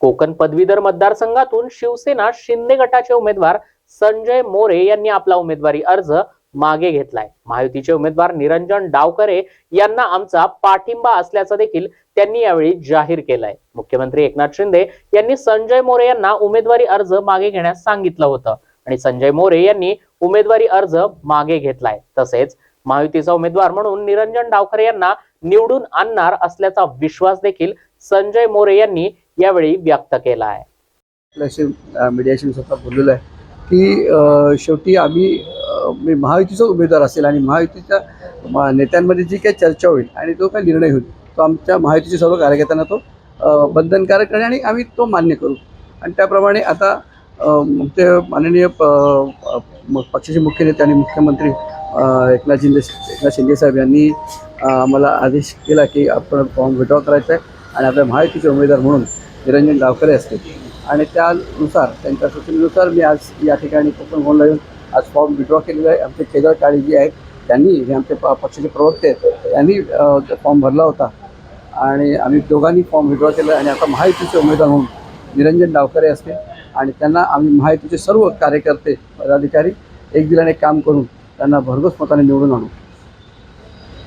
कोकण पदवीधर मतदारसंघातून शिवसेना शिंदे गटाचे उमेदवार संजय मोरे यांनी आपला उमेदवारी अर्ज मागे घेतलाय. महायुतीचे उमेदवार निरंजन डावकरे यांना आमचा पाठिंबा असल्याचं देखील त्यांनी यावेळी जाहीर केलंय. मुख्यमंत्री एकनाथ शिंदे यांनी संजय मोरे यांना उमेदवारी अर्ज मागे घेण्यास सांगितलं होतं आणि संजय मोरे यांनी उमेदवारी अर्ज मागे घेतलाय. तसेच महायुतीचा उमेदवार म्हणून निरंजन डावखरे यांना निवडून आणणार असल्याचा विश्वास देखील संजय मोरे यांनी यावेळी व्यक्त केला आहे. आपल्याशी मीडियाशी स्वतः बोललेलं आहे की शेवटी आम्ही मी म्हणजे महायुतीचा उमेदवार असेल आणि महायुतीच्या नेत्यांमध्ये जी काही चर्चा होईल आणि जो काही निर्णय होईल तो आमच्या महायुतीच्या सर्व कार्यकर्त्यांना तो बंधनकारक आणि आम्ही तो मान्य करू. आणि त्याप्रमाणे आता ते माननीय प- पक्षाचे मुख्य नेते आणि मुख्यमंत्री एकनाथ शिंदे एकनाथ शिंदे साहेब यांनी मला आम्हाला आदेश केला की आपण फॉर्म विड्रॉ करायचा आहे आणि आपल्या महायुतीचे उमेदवार म्हणून निरंजन गावकरे असतील. आणि त्यानुसार त्यांच्या सूचनेनुसार मी आज या ठिकाणी कोकण भवनला येऊन आज फॉर्म विड्रॉ केलेला आहे. आमचे केदार काळे जे आहेत त्यांनी हे आमचे प- पक्षाचे प्रवक्ते आहेत त्यांनी फॉर्म भरला होता. आणि आम्ही दोघांनी फॉर्म विड्रॉ केला आणि आता महायुतीचे उमेदवार म्हणून निरंजन डावकरे असतील. आणि त्यांना आम्ही महायुतीचे सर्व कार्यकर्ते पदाधिकारी एक दिलाने काम करून त्यांना भरघोस मताने निवडून आणू.